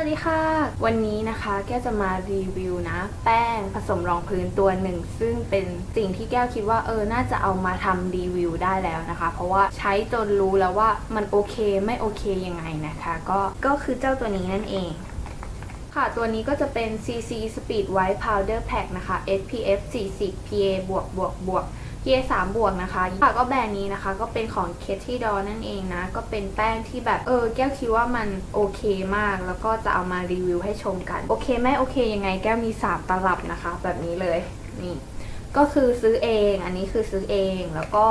วัสดีค่ะ วันนี้นะคะแก้วจะมารีวิวนะ แป้งผสมรองพื้นตัวหนึ่ง ซึ่งเป็นสิ่งที่แก้วคิดว่าเออน่าจะเอามาทำรีวิวได้แล้วนะคะ เพราะว่าใช้จนรู้แล้วว่ามันโอเคไม่โอเคยังไงนะคะ ก็ก็คือเจ้าตัวนี้นั่นเอง ค่ะตัวนี้ก็จะเป็น CC Speed White Powder Pack นะคะ SPF 40 PA บวกบวกบวก PA 3บวกนะคะค่ะก็แบรนด์นี้นะคะ ก็เป็นของ k a t i d o r นั่นเองนะ ก็เป็นแป้งที่แบบเออแก้วคิดว่ามันโอเคมาก แล้วก็จะเอามารีวิวให้ชมกัน โอเคไหมโอเคยังไงแก้วมี 3 ตลับนะคะ แบบนี้เลยนี่ก็คือซื้อเอง อันนี้คือซื้อเองแล้วก็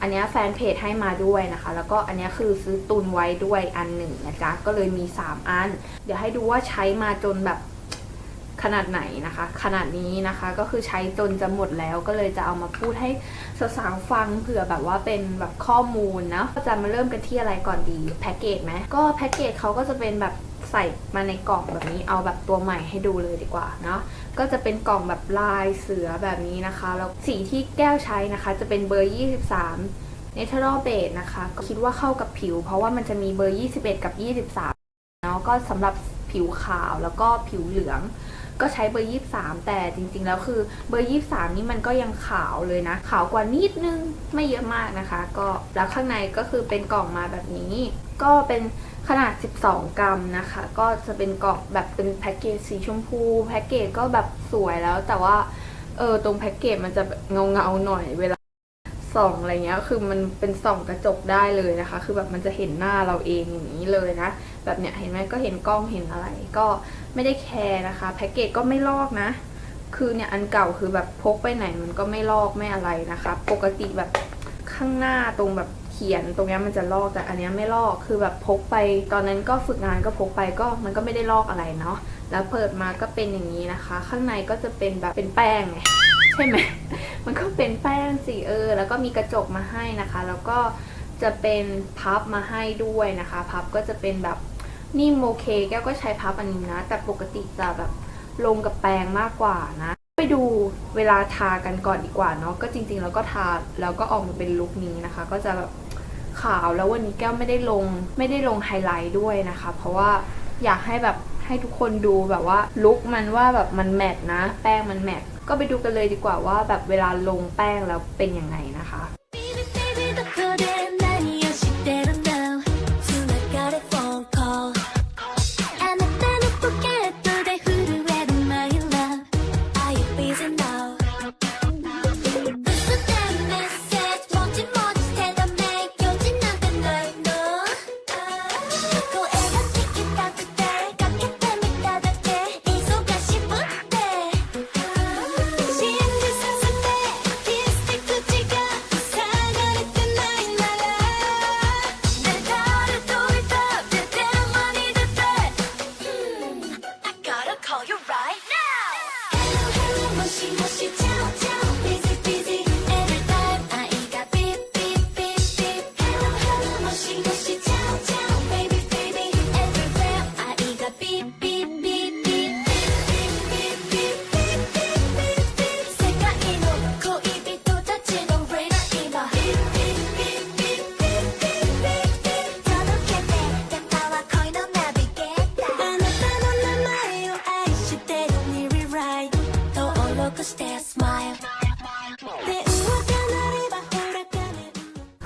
อันนี้แฟนเพจให้มาด้วยนะคะ แล้วก็อันนี้คือซื้อตุนไว้ด้วยอันหนึ่งนะจ๊ะก็เลยมี 3 อัน เดี๋ยวให้ดูว่าใช้มาจนแบบ ขนาดไหนนะคะ ขนาดนี้นะคะก็คือใช้จนจะหมดแล้วก็เลยจะเอามาพูดให้สาวๆฟังเผื่อแบบว่าเป็นแบบข้อมูลนะก็จะมาเริ่มกันที่อะไรก่อนดีแพ็กเกจไหมก็แพ็กเกจเขาก็จะเป็นแบบใส่มาในกล่องแบบนี้เอาแบบตัวใหม่ให้ดูเลยดีกว่าเนาะก็จะเป็นกล่องแบบลายเสือแบบนี้นะคะแล้วสีที่แก้วใช้นะคะ จะเป็นเบอร์ 23 Natural Base นะคะ ก็คิดว่าเข้ากับผิว เพราะว่ามันจะมีเบอร์ 21 กับ 23เนาะก็สำหรับผิวขาวแล้วก็ผิวเหลือง ก็ใช้เบอร์ 23 แต่จริงๆ แล้วคือเบอร์ 23 นี่มันก็ยังขาวเลยนะ ขาวกว่านิดนึงไม่เยอะมากนะคะ ก็แล้วข้างในก็คือเป็นกล่องมาแบบนี้ ก็เป็นขนาด 12 กรัมนะคะ ก็จะเป็นกล่องแบบเป็นแพ็กเกจสีชมพูแพ็กเกจก็แบบสวยแล้ว แต่ว่าเออตรงแพ็กเกจมันจะเงาเงาๆหน่อยเวลาส่องอะไรเงี้ยคือมันเป็นส่องกระจกได้เลยนะคะ คือแบบมันจะเห็นหน้าเราเองอย่างนี้เลยนะ แบบเนี้ยเห็นไหมก็เห็นกล้องเห็นอะไร ก็ไม่ได้แคร์นะคะแพ็กเกจก็ไม่ลอกนะ คือเนี่ยอันเก่าคือแบบพกไปไหนมันก็ไม่ลอกไม่อะไรนะคะ ปกติแบบข้างหน้าตรงแบบเขียนตรงเนี้ยมันจะลอกแต่อันเนี้ยไม่ลอกคือแบบพกไป ตอนนั้นก็ฝึกงานก็พกไปก็มันก็ไม่ได้ลอกอะไรเนาะแล้วเปิดมาก็เป็นอย่างนี้นะคะ ข้างในก็จะเป็นแบบเป็นแป้งไงใช่ไหมมันก็เป็นแป้งสีเออ แล้วก็มีกระจกมาให้นะคะ แล้วก็จะเป็นพับมาให้ด้วยนะคะ พับก็จะเป็นแบบ นิ่มโอเค แก้วก็ใช้พับอันนี้นะ แต่ปกติจะแบบลงกับแปรงมากกว่านะ ไปดูเวลาทากันก่อนดีกว่าเนาะ ก็จริงๆ แล้วก็ทาแล้วก็ออกมาเป็นลุคนี้นะคะ ก็จะแบบขาวแล้ววันนี้แก้วไม่ได้ลงไม่ได้ลงไฮไลท์ด้วยนะคะ เพราะว่าอยากให้แบบให้ทุกคนดูแบบว่าลุคมันว่าแบบมันแมทนะ แป้งมันแมทก็ไปดูกันเลยดีกว่าว่าแบบเวลาลงแป้งแล้วเป็นยังไง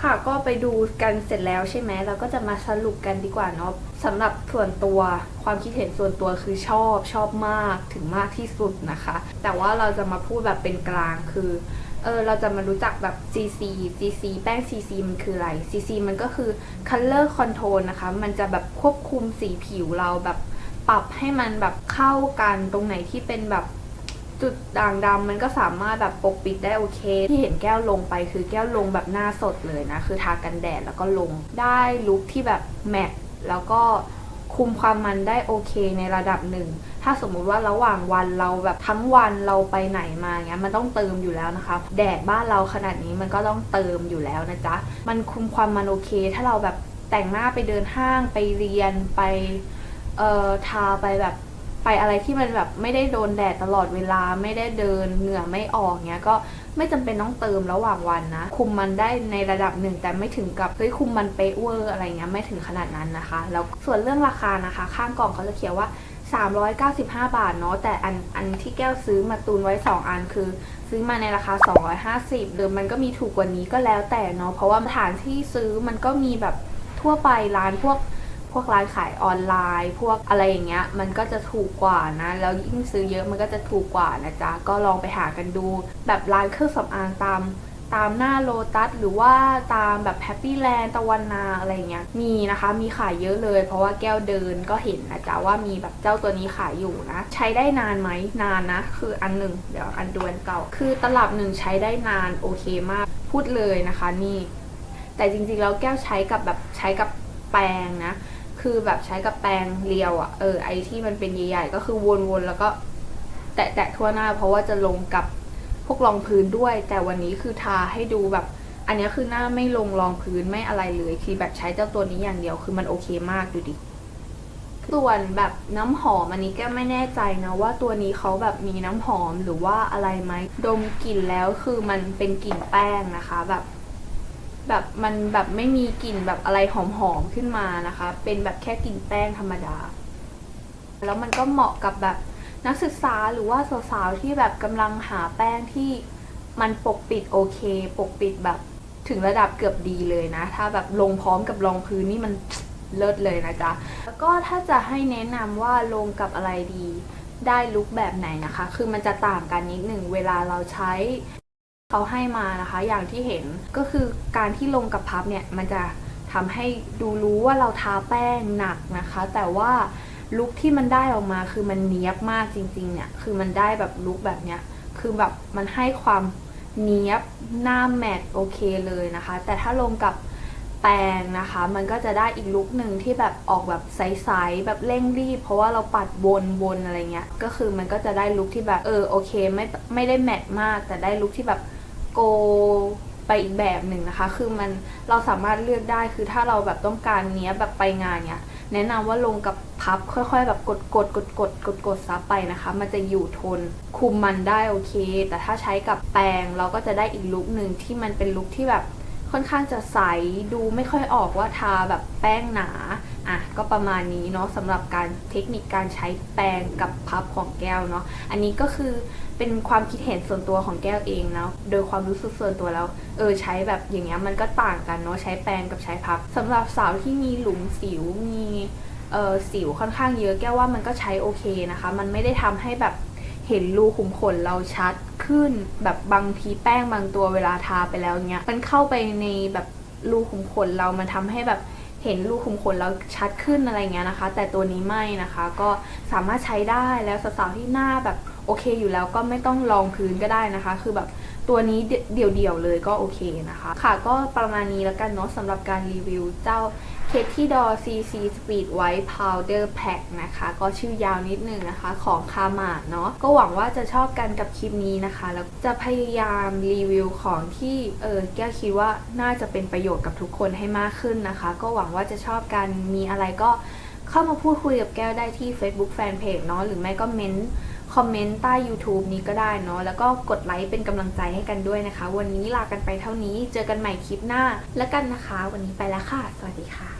ค่ะก็ไปดูกันเสร็จแล้วใช่ไหมเราก็จะมาสรุปกันดีกว่าเนาะสำหรับส่วนตัวความคิดเห็นส่วนตัวคือชอบชอบมากถึงมากที่สุดนะคะ แต่ว่าเราจะมาพูดแบบเป็นกลางคือเออเราจะมารู้จักแบบ CC CC แป้ง CC มันคืออะไร CC มันก็คือ color control นะคะ มันจะแบบควบคุมสีผิวเราแบบปรับให้มันแบบเข้ากันตรงไหนที่เป็นแบบ จุดด่างดำมันก็สามารถแบบปกปิดได้โอเค ที่เห็นแก้วลงไปคือแก้วลงแบบหน้าสดเลยนะ คือทากันแดดแล้วก็ลงได้ลุคที่แบบแมทแล้วก็คุมความมันได้โอเคในระดับหนึ่ง ถ้าสมมุติว่าระหว่างวันเราแบบทั้งวันเราไปไหนมาเงี้ยมันต้องเติมอยู่แล้วนะคะ แดดบ้านเราขนาดนี้มันก็ต้องเติมอยู่แล้วนะจ๊ะ มันคุมความมันโอเค ถ้าเราแบบแต่งหน้าไปเดินห้างไปเรียนไปเอ่อทาไปแบบ ไปอะไรที่มันแบบไม่ได้โดนแดดตลอดเวลาไม่ได้เดินเหงื่อไม่ออกเงี้ยก็ไม่จำเป็นต้องเติมระหว่างวันนะ คุมมันได้ในระดับหนึ่ง แต่ไม่ถึงกับเฮ้ยคุมมันเป๊ะเวอร์อะไรเงี้ยไม่ถึงขนาดนั้นนะคะ แล้วส่วนเรื่องราคานะคะ ข้างกล่องเขาจะเขียนว่า 395 บาทเนาะแต่อันอันที่แก้วซื้อมาตุนไว้ 2 อันคือ ซื้อมาในราคา 250เดิมมันก็มีถูกกว่านี้ก็แล้วแต่เนาะเพราะว่าสถานที่ซื้อมันก็มีแบบทั่วไปร้านพวก พวกร้านขายออนไลน์ พวกอะไรอย่างเงี้ย มันก็จะถูกกว่านะ แล้วยิ่งซื้อเยอะมันก็จะถูกกว่านะจ๊ะ ก็ลองไปหากันดู แบบร้านเครื่องสำอางตามตามหน้าโลตัสหรือว่าตามแบบแฮปปี้แลนด์ตะวันนาอะไรเงี้ยมีนะคะมีขายเยอะเลย เพราะว่าแก้วเดินก็เห็นนะจ๊ะว่ามีแบบเจ้าตัวนี้ขายอยู่นะ ใช้ได้นานไหมนานนะ คืออันหนึ่งเดี๋ยวอันดวนเก่า คือตลับหนึ่งใช้ได้นานโอเคมาก พูดเลยนะคะนี่ แต่จริงๆแล้วแก้วใช้กับแบบใช้กับแปรงนะ คือแบบใช้กับแปรงเรียวอะ่ะเออไอที่มันเป็นใหญ่ๆก็คือวนๆแล้วก็แตะๆทั่วหน้า เพราะว่าจะลงกับพวกรองพื้นด้วย แต่วันนี้คือทาให้ดูแบบ อันนี้คือหน้าไม่ลงรองพื้นไม่อะไรเลยคือแบบใช้เจ้าตัวนี้อย่างเดียวคือมันโอเคมากดูดิส่วนแบบน้ำหอมอันนี้แก้ไม่แน่ใจนะว่าตัวนี้เขาแบบมีน้ำหอมหรือว่าอะไรไหมดมกลิ่นแล้วคือมันเป็นกลิ่นแป้งนะคะ แบบ แบบมันแบบไม่มีกลิ่นแบบอะไรหอมๆขึ้นมานะคะ เป็นแบบแค่กลิ่นแป้งธรรมดา แล้วมันก็เหมาะกับแบบนักศึกษาหรือว่าสาวๆที่แบบกำลังหาแป้งที่มันปกปิดโอเค ปกปิดแบบถึงระดับเกือบดีเลยนะ ถ้าแบบลงพร้อมกับรองพื้นนี่มันเลิศเลยนะจ๊ะ แล้วก็ถ้าจะให้แนะนำว่าลงกับอะไรดี ได้ลุคแบบไหนนะคะ คือมันจะต่างกันนิดหนึ่งเวลาเราใช้ เขาให้มานะคะอย่างที่เห็นก็คือการที่ลงกับพับเนี่ยมันจะทำให้ดูรู้ว่าเราทาแป้งหนักนะคะ แต่ว่าลุคที่มันได้ออกมาคือมันเนี้ยบมากจริงๆเนี่ยคือมันได้แบบลุคแบบเนี้ยคือแบบมันให้ความเนี้ยบหน้าแมตต์โอเคเลยนะคะ แต่ถ้าลงกับแปรงนะคะ มันก็จะได้อีกลุคหนึ่งที่แบบออกแบบใสๆแบบเร่งรีบ เพราะว่าเราปัดวนๆอะไรเงี้ยก็คือมันก็จะได้ลุคที่แบบเออโอเคไม่ไม่ได้แมตต์มาก แต่ได้ลุคที่แบบ โกไปอีกแบบหนึ่งนะคะ คือมันเราสามารถเลือกได้คือถ้าเราแบบต้องการเนี้ยแบบไปงานเนี้ยแนะนำว่าลงกับพับค่อยๆ แบบกดกดกดกดกดกดซับไปนะคะ มันจะอยู่ทนคุมมันได้โอเค แต่ถ้าใช้กับแปรงเราก็จะได้อีกลุกหนึ่งที่มันเป็นลุกที่แบบ ค่อนข้างจะใสดูไม่ค่อยออกว่าทาแบบแป้งหนาอะก็ประมาณนี้เนาะสำหรับการเทคนิคการใช้แปรงกับพับของแก้วเนาะอันนี้ก็คือเป็นความคิดเห็นส่วนตัวของแก้วเองเนาะโดยความรู้สึกส่วนตัวแล้ว เออใช้แบบอย่างเงี้ยมันก็ต่างกันเนาะใช้แปรงกับใช้พับสำหรับสาวที่มีหลุมสิวมีเออสิวค่อนข้างเยอะแก้วว่ามันก็ใช้โอเคนะคะ มันไม่ได้ทำให้แบบ เห็นรูขุมขนเราชัดขึ้น แบบบางทีแป้งบางตัวเวลาทาไปแล้วเนี้ยมันเข้าไปในแบบรูขุมขนเรามันทำให้แบบเห็นรูขุมขนเราชัดขึ้นอะไรเงี้ยนะคะ แต่ตัวนี้ไม่นะคะ ก็สามารถใช้ได้แล้วสาวๆที่หน้าแบบโอเคอยู่แล้วก็ไม่ต้องรองพื้นก็ได้นะคะ คือแบบตัวนี้เดี่ยวๆเลยก็โอเคนะคะ ค่ะก็ประมาณนี้แล้วกันเนาะสำหรับการรีวิวเจ้า เคที่ดอ CC Speed White Powder Pack นะคะ ก็ชื่อยาวนิดนึงนะคะ ของคามาดเนาะก็หวังว่าจะชอบกันกับคลิปนี้นะคะ แล้วจะพยายามรีวิวของที่เออแก้วคิดว่าน่าจะเป็นประโยชน์กับทุกคนให้มากขึ้นนะคะ ก็หวังว่าจะชอบกันมีอะไรก็เข้ามาพูดคุยกับแก้วได้ที่ Facebook Fanpage เนาะหรือไม่ก็เม้นคอมเมนต์ใต้ YouTube นี้ก็ได้เนาะแล้วก็กดไลค์เป็นกำลังใจให้กันด้วยนะคะ วันนี้ลากันไปเท่านี้เจอกันใหม่คลิปหน้าแล้วกันนะคะ วันนี้ไปแล้วค่ะ สวัสดีค่ะ